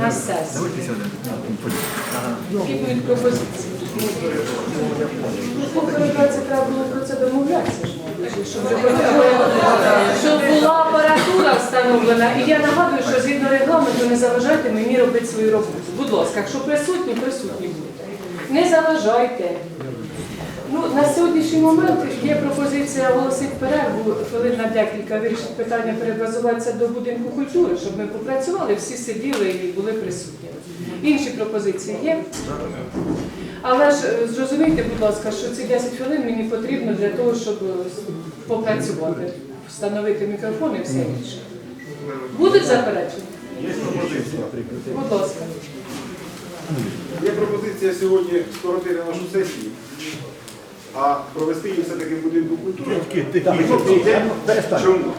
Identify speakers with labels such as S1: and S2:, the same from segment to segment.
S1: на сесію. Які будуть пропозиції? Ну, передбачиться, треба було про це домовлятися ж, мабуть, щоб, щоб була апаратура встановлена. І я нагадую, що згідно регламенту не заважайте мені робити свою роботу. Будь ласка, якщо присутні, присутні будете. Не заважайте. Момент є пропозиція оголосити перерву, хвилин на декілька вирішити питання перебазуватися до будинку культури, щоб ми попрацювали, всі сиділи і були присутні. Інші пропозиції є. Але ж е, зрозумійте, будь ласка, що ці 10 хвилин мені потрібно для того, щоб е, попрацювати, встановити мікрофон і все інше. Будуть заперечення?
S2: Є пропозиція.
S1: Будь ласка.
S2: Є пропозиція сьогодні скоротити нашу сесію, а провести її все-таки в будинку культури. Чому?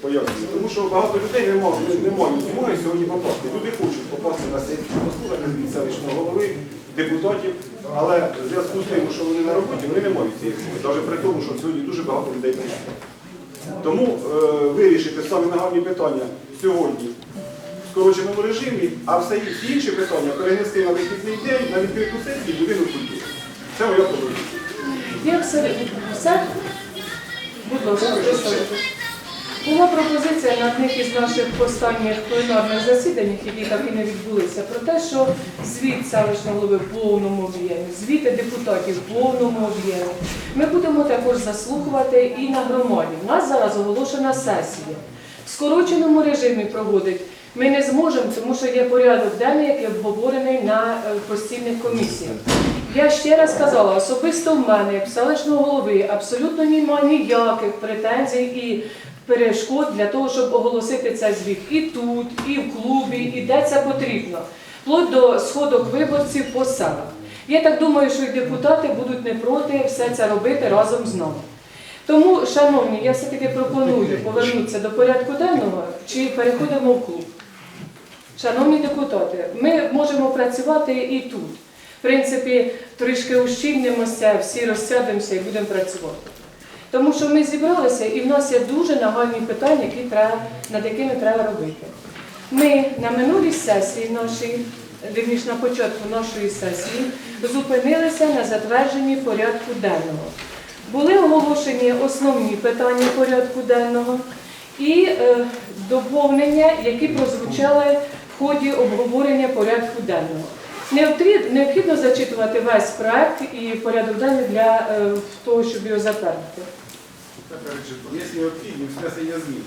S2: Пояснюю. Тому що багато людей не можуть, не можуть зимою сьогодні попасти. Люди хочуть попасти на сесію, послухати від селищного голови, депутатів, але в зв'язку з тим, що вони на роботі, вони не можуть цієї змоги, навіть при тому, що сьогодні дуже багато людей прийшло. Тому е, вирішити самі нагальні питання сьогодні в скороченому режимі, а все інші питання перенести на вихідний день, на відкриту сесію будинок культури. Це моя пропозиція.
S1: Є все? все? Будь ласка, представте. Була пропозиція на одних із наших останніх пленарних засідань, які так і не відбулися, про те, що звіт селищного голови в повному об'ємі, звіти депутатів в повному об'ємі. Ми будемо також заслухувати і на громаді. У нас зараз оголошена сесія. В скороченому режимі проводить ми не зможемо, тому що є порядок денний, який обговорений на е, постійних комісіях. Я ще раз сказала, особисто в мене, як селищного голови, абсолютно немає ніяких претензій і перешкод для того, щоб оголосити цей звіт і тут, і в клубі, і де це потрібно, вплоть до сходок виборців по селах. Я так думаю, що і депутати будуть не проти все це робити разом з нами. Тому, шановні, я все-таки пропоную повернутися до порядку денного чи переходимо в клуб. Шановні депутати, ми можемо працювати і тут. В принципі, трішки ущільнимося, всі розсядемося і будемо працювати. Тому що ми зібралися і в нас є дуже нагальні питання, які треба, над якими треба робити. Ми на минулій сесії нашій, вірніше на початку нашої сесії, зупинилися на затвердженні порядку денного. Були оголошені основні питання порядку денного і е, доповнення, які прозвучали в ході обговорення порядку денного. Необхідно зачитувати весь проект і порядок денний для е, того, щоб його затвердити.
S2: Є необхідність внесення змін.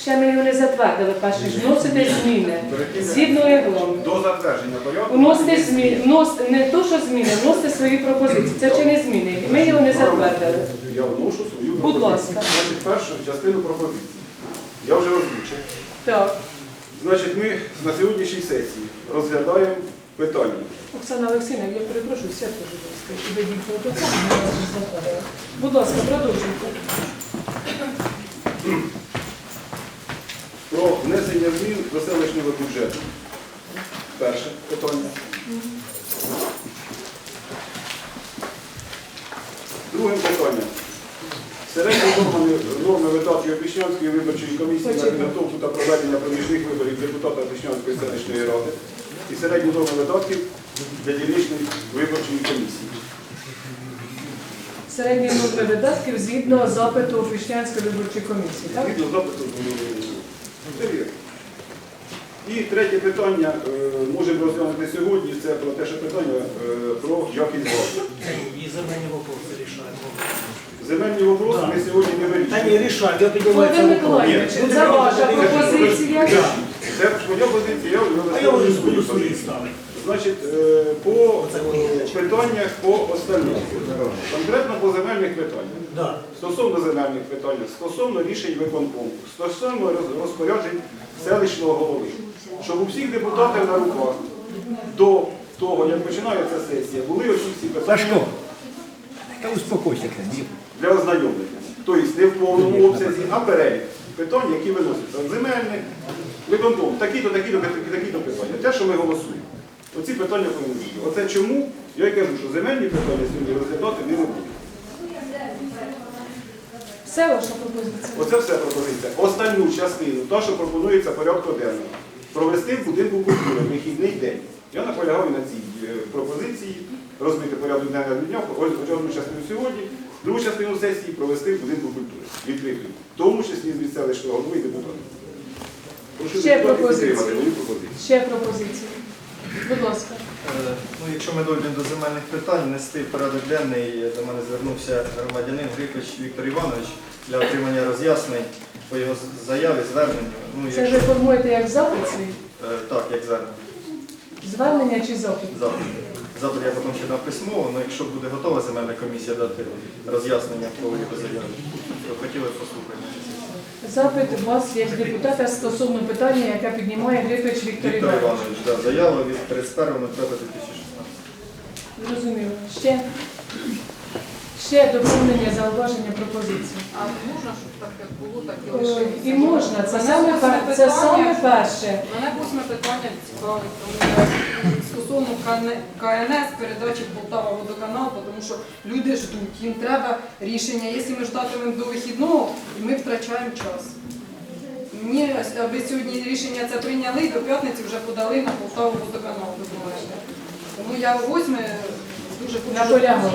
S1: Ще ми його не затвердили, перше ж вносити зміни згідно регламенту.
S2: До затвердження порядку.
S1: Вносити зміни, внос, не то, що зміни, вносити свої пропозиції. Це ще не зміни. Ми його не затвердили.
S2: Я вношу свою
S1: Будь ласка.
S2: Значить, першу частину пропозиції. Я вже озвучив.
S1: Так,
S2: Значить, ми на сьогоднішній сесії розглядаємо питання.
S1: Оксана Олексійовна, я перепрошую, сядьте, будь ласка, ви дійсно до цього вас не. Будь ласка, продовжуйте.
S2: Про внесення змін до селищного бюджету. Перше питання. Друге питання. Середні норми, норми видатків Опішнянської виборчої комісії на підготовку та проведення проміжних виборів депутата Опішнянської селищної ради і середні норми видатків для дільничної виборчої комісії.
S1: Середні норми видатків згідно запиту Фішнянської виборчої комісії, так?
S2: Згідно запиту. І третє питання е, можемо розглянути сьогодні. Це про те, що питання е, про якість газу.
S3: И земельные вопросы решаем.
S2: Земельні вопроси ми сьогодні не
S3: Да
S2: вирішуємо.
S3: не решаем, я поднимаю
S1: Володимир Миколаївич,
S2: Ні.
S1: це ваша пропозиція.
S2: Це моя позиція, я вже
S3: А я уже
S2: висловлюю свою
S3: буду
S2: позицію. Значить, е, по е, питаннях по остальному. Конкретно по земельних питаннях.
S3: Да.
S2: Стосовно земельних питань, стосовно рішень виконкому, стосовно роз- розпоряджень селищного голови, щоб у всіх депутатів на руках до того, як починається сесія, були оці всі питання
S4: Сашко, та успокойся, Ні.
S2: Для ознайомлення. Тобто не в повному обсязі, а перелік питань, які виносяться. Земельних, виконком, такі-то, такі-то, такі- такі-то питання. Те, що ми голосуємо. Оці питання повинні бути. Оце чому я й кажу, що земельні питання сьогодні розглядати не будемо.
S1: Все ваша пропозиція.
S2: Оце все пропозиція. Останню частину, та, що пропонується порядку денного. провести в будинку культури вихідний день. Я наполягаю на цій е, пропозиції, розбити порядок дня на дня, ось одну частину сьогодні, другу частину сесії провести в будинку культури. Відкритою. В тому числі з місцевих голови і депутатів. Прошу
S1: Ще
S2: депутатів
S1: пропозиції.
S2: підтримати мою пропозицію.
S1: Ще пропозиції. Будь ласка.
S5: Е, Ну, якщо ми дійдемо до земельних питань, внести в порядок денний до мене звернувся громадянин Грипич Віктор Іванович для отримання роз'яснень по його з- заяві, зверненню. Ну,
S1: Це ви формуєте як запит свій?
S5: е, так, як звернення.
S1: Звернення чи запит?
S5: Запит. Запит я потім ще дам письмово, але якщо буде готова земельна комісія дати роз'яснення по його заяві, то хотіли б послухати.
S1: Запит у вас як депутата стосовно питання, яке піднімає Грипич Віктор
S5: Віктор
S1: Іванович.
S5: Іванович, да, заява від 31.05.2016.
S1: Зрозуміло. Ще? Ще доповнення, зауваження, пропозиції.
S6: А можна, щоб так як було, так і
S1: Е,
S6: лишилося?
S1: І можна, це саме, пер- це саме перше.
S6: Мене восьме питання цікавить, тому я стосовно КНС передачі Полтава водоканал, тому що люди ждуть, їм треба рішення. Якщо ми ждатимемо до вихідного, ми втрачаємо час. Мені, аби сьогодні рішення це прийняли, і до п'ятниці вже подали на Полтаву водоканал. Тому я восьме
S1: Наполягали.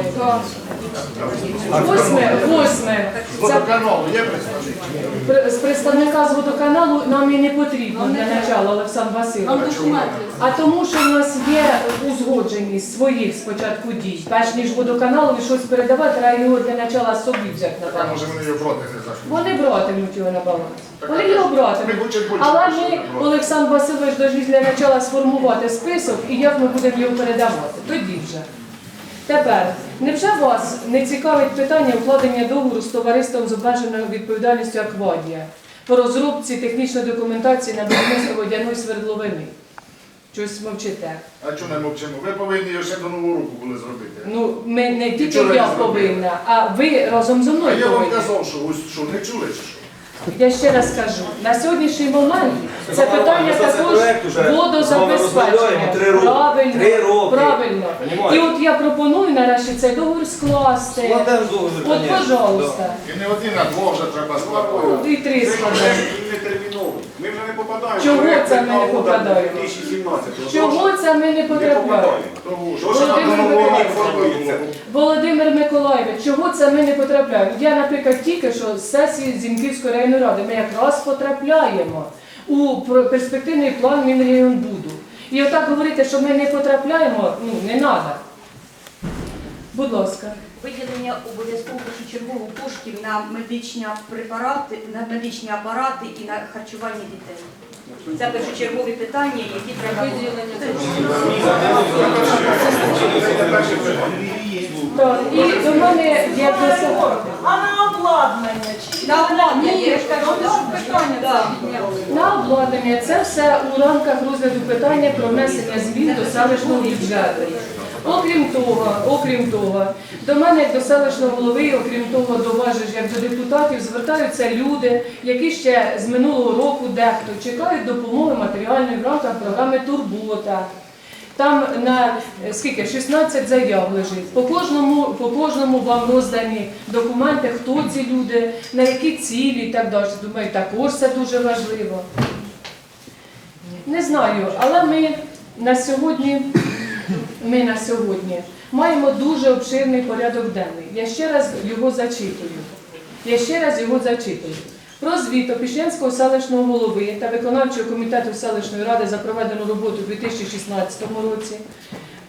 S1: Восьме, восьме. Це Пр- з представника з водоканалу нам і не потрібно для начала, Олександр Васильович. А тому, що в нас є узгодженість своїх спочатку дій. Перш ніж водоканалу щось передавати, треба його для начала собі взяти на баланс.
S7: може вони його проти не знаю.
S1: Вони братимуть його на баланс. Вони його братимуть. Але ми, Олександр Васильович, повинні для начала сформувати список і як ми будемо його передавати. Тоді вже. Тепер, невже вас не цікавить питання укладення договору з товариством з обмеженою відповідальністю Аквадія по розробці технічної документації на будівництво водяної свердловини? Щось мовчите.
S7: А чому не мовчимо? Ви повинні його ще до нового року були зробити.
S1: Ну, ми не тільки я повинна, а ви разом зі
S7: А
S1: мною
S7: я вам казав, що ось що не чули чи що?
S1: Я ще раз кажу, на сьогоднішній момент це питання також водозабезпечення.
S8: розмовляємо три роки.
S1: Правильно,
S8: Три роки.
S1: правильно. І от я пропоную нарешті цей договір скласти.
S8: Складемо договір,
S1: От, пожалуйста.
S7: І не один, а двох вже треба складати.
S1: І три
S2: Це Ми вже не попадаємо.
S1: Чого
S2: проект
S1: це ми не попадаємо?
S2: 2017.
S1: Чого це ми не
S2: не
S1: потрапляємо?
S2: попадаємо? Тому що нам
S1: Володимир
S2: року
S1: Миколаївич.
S2: формується.
S1: Володимир Миколаївич, чого це ми не потрапляємо? Я, наприклад, тільки що з сесії Зінківської районної ради ми якраз потрапляємо у про- перспективний план Мінрегіонбуду. І отак говорити, що ми не потрапляємо, ну не треба. Будь ласка.
S9: Виділення обов'язково першочергово коштів на медичні препарати, на медичні апарати і на харчування дітей. Це першочергові питання, які треба
S6: Виділення.
S1: І до мене є
S10: А на обладнання? Чи
S9: на обладнання.
S6: Питання.
S1: На обладнання це все у рамках розгляду питання про внесення змін до селищного бюджету. Окрім того, окрім того, до мене як до селищного голови, окрім того, до вас як до депутатів, звертаються люди, які ще з минулого року дехто чекають допомоги матеріальної в рамках програми Турбота. Там на е, скільки 16 заяв лежить. По кожному, по кожному вам роздані документи, хто ці люди, на які цілі і так далі. Думаю, також це дуже важливо. Не знаю, але ми на сьогодні, ми на сьогодні маємо дуже обширний порядок денний. Я ще раз його зачитую. Я ще раз його зачитую. Про звіт Опішнянського селищного голови та виконавчого комітету селищної ради за проведену роботу у 2016 році,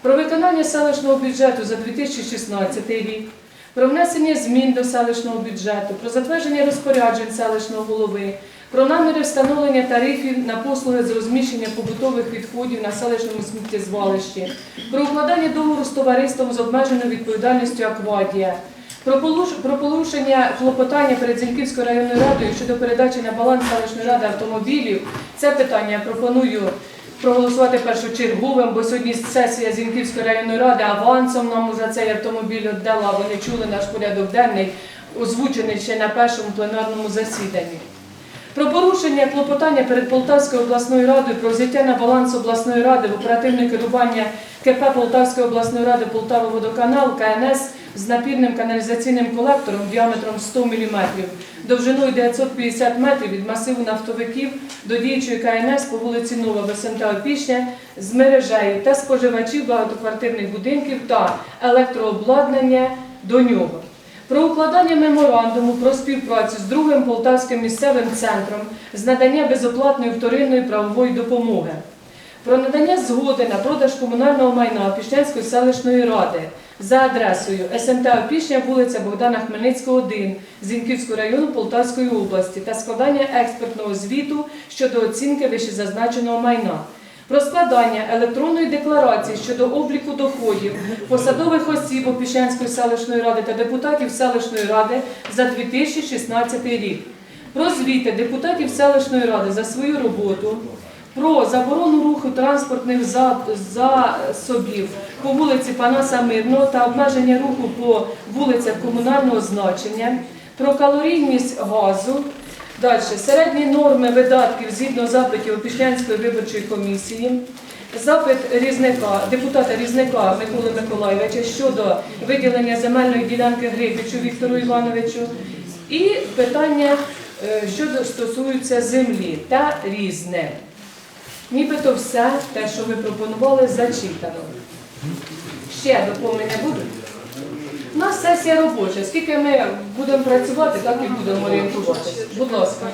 S1: про виконання селищного бюджету за 2016 рік, про внесення змін до селищного бюджету, про затвердження розпоряджень селищного голови, про наміри встановлення тарифів на послуги з розміщення побутових відходів на селищному сміттєзвалищі, про укладання договору з товариством з обмеженою відповідальністю Аквадія, про порушення клопотання перед Зіньківською районною радою щодо передачі на баланс селищної ради автомобілів. Це питання я пропоную проголосувати першочерговим, бо сьогодні сесія Зіньківської районної ради авансом нам за цей автомобіль віддала. Вони чули наш порядок денний, озвучений ще на першому пленарному засіданні. Про порушення клопотання перед Полтавською обласною радою про взяття на баланс обласної ради в оперативне керування КП Полтавської обласної ради Полтава Водоканал КНС з напірним каналізаційним колектором діаметром 100 мм, довжиною 950 метрів від масиву нафтовиків до діючої КНС по вулиці Нова в СМТ Опішня з мережею та споживачів багатоквартирних будинків та електрообладнання до нього. Про укладання меморандуму про співпрацю з другим полтавським місцевим центром з надання безоплатної вторинної правової допомоги. Про надання згоди на продаж комунального майна Опішнянської селищної ради за адресою СМТ Опішня, вулиця Богдана Хмельницького, 1, Зінківського району Полтавської області та складання експертного звіту щодо оцінки вищезазначеного майна. Про складання електронної декларації щодо обліку доходів посадових осіб Опішнянської селищної ради та депутатів селищної ради за 2016 рік. Про звіти депутатів селищної ради за свою роботу про заборону руху транспортних засобів по вулиці Панаса Мирного та обмеження руху по вулицях комунального значення, про калорійність газу. Далі середні норми видатків згідно запитів Опішнянської виборчої комісії. Запит різника, депутата різника Миколи Миколайовича щодо виділення земельної ділянки Грибичу Віктору Івановичу і питання, е, що стосуються землі та різне. Нібито все те, що ви пропонували, зачитано. Ще доповнення будуть? У нас сесія робоча. Скільки ми будемо працювати, так і будемо орієнтуватися. Будь ласка.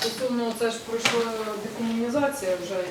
S6: Стосовно це ж пройшла декомунізація вже.